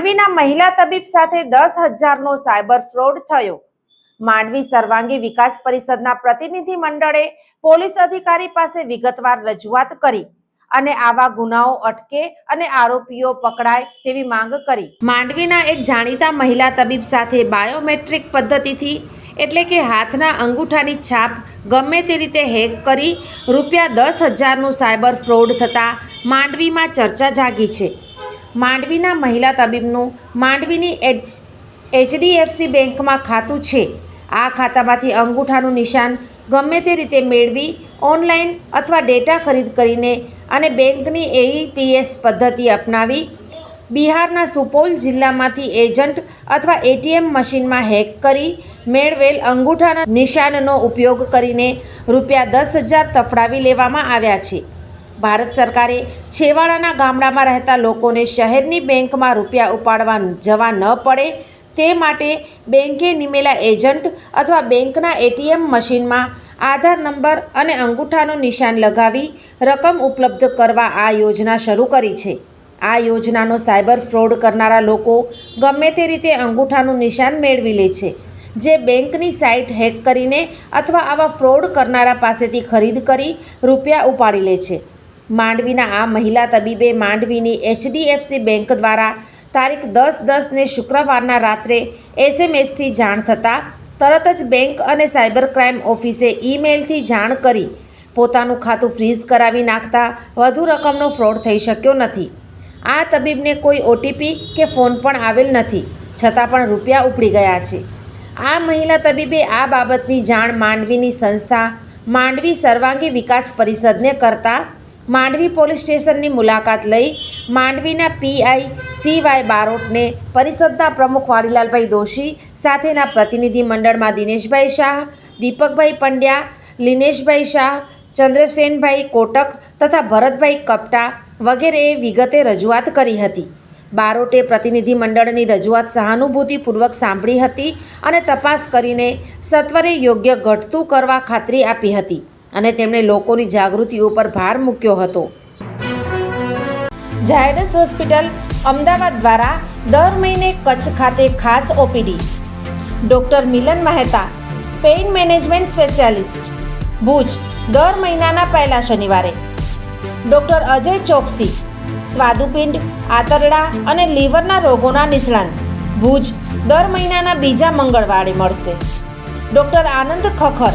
માંડવીના મહિલા તબીબ સાથે દસ હજારનો સાયબર ફ્રોડ થયો. માંડવી સર્વાંગી વિકાસ પરિષદના પ્રતિનિધિ મંડળે પોલીસ અધિકારી પાસે વિગતવાર રજૂઆત કરી અને આવા ગુનાઓ અટકે અને આરોપીઓ પકડાય તેવી માંગ કરી. માંડવીના એક જાણીતા મહિલા તબીબ સાથે બાયોમેટ્રિક પદ્ધતિથી એટલે કે હાથના અંગૂઠાની છાપ ગમે તે રીતે હેક કરી રૂપિયા દસ હજારનું સાયબર ફ્રોડ થતાં માંડવીમાં ચર્ચા જાગી છે. માંડવીના મહિલા તબીબનું માંડવીની એચ એચડીએફસી બેંકમાં ખાતું છે. આ ખાતામાંથી અંગૂઠાનું નિશાન ગમે તે રીતે મેળવી, ઓનલાઈન અથવા ડેટા ખરીદ કરીને અને બેંકની એઈપીએસ પદ્ધતિ અપનાવી, બિહારના સુપૌલ જિલ્લામાંથી એજન્ટ અથવા એટીએમ મશીનમાં હેક કરી, મેળવેલ અંગૂઠાના નિશાનનો ઉપયોગ કરીને રૂપિયા દસ હજાર તફડાવી લેવામાં આવ્યા છે. ભારત સરકારે છેવાડાના ગામડામાં રહેતા લોકોને શહેરની બેંકમાં રૂપિયા ઉપાડવા જવા ન પડે તે માટે બેંકે નિમેલા એજન્ટ અથવા બેંકના એટીએમ મશીનમાં આધાર નંબર અને અંગૂઠાનું નિશાન લગાવી રકમ ઉપલબ્ધ કરવા આ યોજના શરૂ કરી છે. આ યોજનાનો સાયબર ફ્રોડ કરનારા લોકો ગમે તે રીતે અંગૂઠાનું નિશાન મેળવી લે છે. જે બેંકની સાઇટ હેક કરીને અથવા આવા ફ્રોડ કરનારા પાસેથી ખરીદ કરી રૂપિયા ઉપાડી લે છે. માંડવીના આ મહિલા તબીબે માંડવીની એચડીએફસી બેંક દ્વારા તારીખ દસ દસને શુક્રવારના રાત્રે એસએમએસથી જાણ થતાં તરત જ બેંક અને સાયબર ક્રાઇમ ઓફિસે ઈમેલથી જાણ કરી પોતાનું ખાતું ફ્રીઝ કરાવી નાખતા વધુ રકમનો ફ્રોડ થઈ શક્યો નથી. આ તબીબને કોઈ ઓટીપી કે ફોન પણ આવેલ નથી, છતાં પણ રૂપિયા ઉપડી ગયા છે. આ મહિલા તબીબે આ બાબતની જાણ માંડવીની સંસ્થા માંડવી સર્વાંગી વિકાસ પરિષદને કરતા માંડવી પોલીસ સ્ટેશનની મુલાકાત લઈ માંડવીના પીઆઈ સીવાય બારોટને પરિષદના પ્રમુખ વાડીલાલભાઈ દોશી સાથેના પ્રતિનિધિ મંડળમાં દિનેશભાઈ શાહ, દીપકભાઈ પંડ્યા, લિનેશભાઈ શાહ, ચંદ્રસેનભાઈ કોટક તથા ભરતભાઈ કપટા વગેરેએ વિગતે રજૂઆત કરી હતી. બારોટે પ્રતિનિધિ મંડળની રજૂઆત સહાનુભૂતિપૂર્વક સાંભળી હતી અને તપાસ કરીને સત્વરે યોગ્ય ઘટતું કરવા ખાતરી આપી હતી. અને તેમણે લોકોની જાગૃતિ ઉપર ભાર મૂક્યો હતો. ઝાયડસ હોસ્પિટલ અમદાવાદ દ્વારા દર મહિને કચ્છ ખાતે ખાસ OPD. Doctor Milan Mehta, pain management specialist. Bhuj, દર મહિનાના પહેલા શનિવારે. ડૉક્ટર અજય ચોકસી, સ્વાદુપિંડ, આંતરડા અને લીવરના રોગોના નિષ્ણાંત. ભુજ, દર મહિનાના બીજા મંગળવારે મળશે. Doctor Anand Khakhar